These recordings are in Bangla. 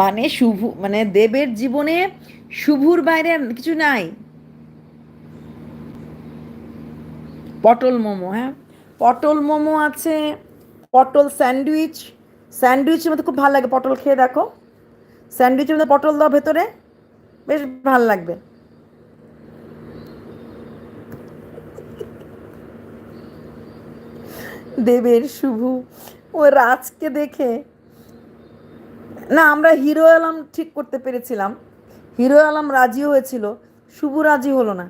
মানে শুভ মানে দেবের জীবনে শুভুর বাইরে কিছু নাই। পটল মোমো হ্যাঁ? পটল মোমো আছে, পটল স্যান্ডউইচ। স্যান্ডউইচের মধ্যে খুব ভালো লাগে পটল খেয়ে, দেখো। স্যান্ডউইচের মধ্যে পটল দাও ভেতরে, বেশ ভালো লাগবে। দেবের শুভ, ও রাজকে দেখে না, আমরা হিরো আলম ঠিক করতে পেরেছিলাম। হিরো আলম রাজি হয়েছিল, শুভ রাজি হলো না।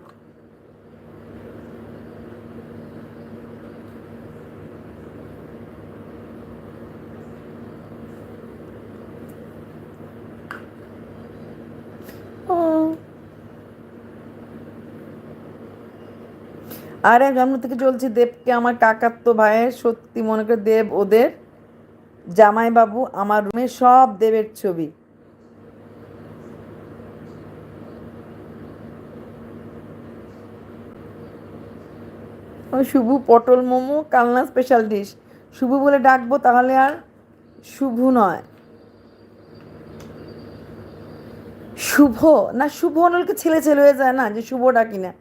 আরে জন্ম থেকে চলছি দেবকে আমার কাকাত্ত ভাইয়ের সত্যি মনে করে দেব ওদের। জামাইবাবু আমার রুমে সব দেবের ছবি। শুভ, পটল মোমো, কালনা স্পেশাল ডিশ শুভ বলে ডাকবো তাহলে আর শুভ নয়। শুভ? না, শুভ হলে ছেলে ছেলে হয়ে যায় না যে শুভ ডাকি না।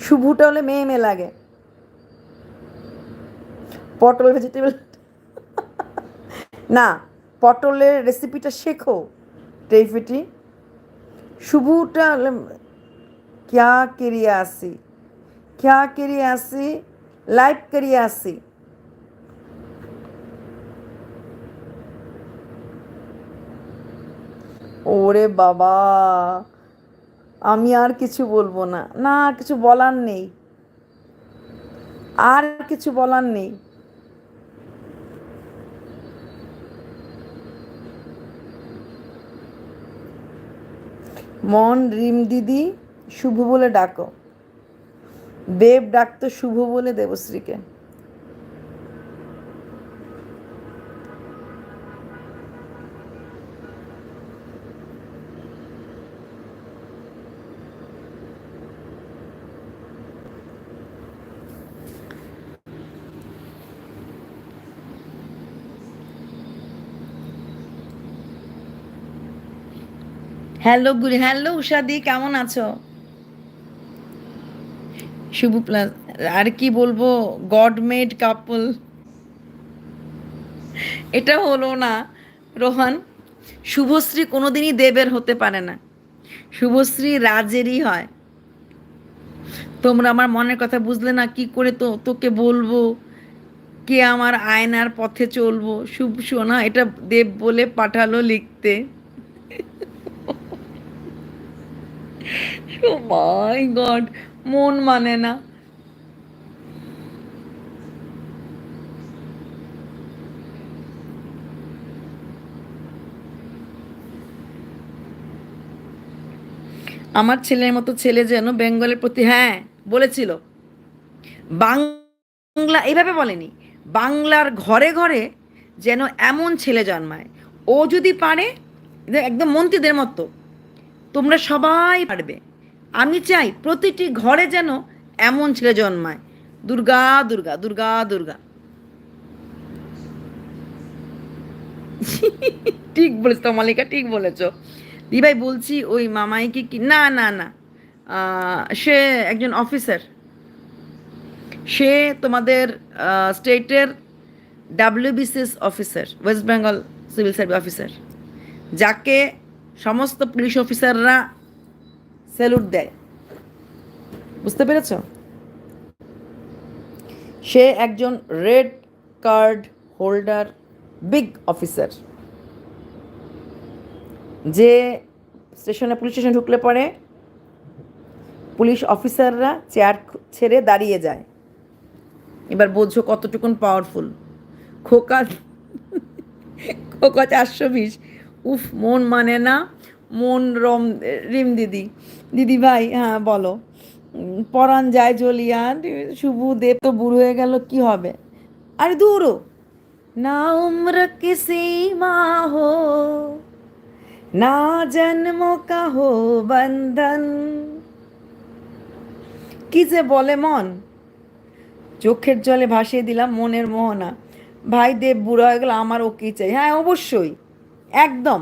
শুভটা হলে মেয়ে মেয়ে লাগে। পটল ভেজিটেবল না, পটলের রেসিপিটা শেখো টেফিটি শুভুটা ক্যা কেরিয়ে আসি ক্যা কেরিয়ে আসি লাইভ করিয়ে আসি ওরে বাবা, আমি আর কিছু বলব না। না কিছু বলার নেই। আর কিছু বলার নেই। মন রিম দিদি শুভ বলে ডাকো। দেব ডাকতো শুভ বলে দেবশ্রীকে। হ্যালো গুরি, হ্যালো উষাদি কেমন আছো? শুভ প্লাস, আর কি বলব, গড মেড কাপল। এটা হলো না, রোহান, শুভশ্রী কোনোদিনই দেবের হতে পারে না। শুভশ্রী রাজেরই হয়। তোমরা আমার মনের কথা বুঝলে না, কি করে তো তোকে বলব? কে আমার আয়নার পথে চলবো? শুভ সোনা এটা দেব বলে পাঠালো লিখতে। মাই গড মন মানে না। আমার ছেলের মতো ছেলে যেন বেঙ্গলের প্রতি হ্যাঁ বলেছিল। বাংলা এইভাবে বলেনি। বাংলার ঘরে ঘরে যেন এমন ছেলে জন্মায়। ও যদি পারে, একদম মন্ত্রীদের মতো। তোমরা সবাই পারবে। আমি চাই প্রতিটি ঘরে যেন এমন ছেলে জন্মায়। দুর্গা দুর্গা দুর্গা দুর্গা। ঠিক বলেছ, মালিকা, ঠিক বলেছ। দিভাই, বলছি ওই মামাইকে কি না না না। সে একজন অফিসার। সে তোমাদের স্টেটের WBCS officer, West Bengal civil service officer. যাকে সমস্ত পুলিশ অফিসাররা স্যালুট দেয়। বুঝতে পেরেছ? সে একজন red card holder, big officer, যে স্টেশনে, পুলিশ স্টেশন ঢুকলে পরে পুলিশ অফিসাররা চেয়ার ছেড়ে দাঁড়িয়ে যায়। এবার বোঝো কতটুকুন পাওয়ারফুল খোকা খোকা চারশো বিশ উফ, মন মানে না, মন রম, রিম দিদি। দিদি ভাই হ্যাঁ বলো। পরাণ যায় জ্বলিয়া, শুভ দেব তো বুড়ো হয়ে গেল, কি হবে? আরে দূরও না উম্র কি সীমা হো, না জন্ম কা হো বন্ধন। কি যে বলে মন। চোখের জলে ভাসিয়ে দিলাম মনের মোহনা। ভাই দেব বুড়ো হয়ে গেল, আমার ওকে চাই? হ্যাঁ অবশ্যই। একদম।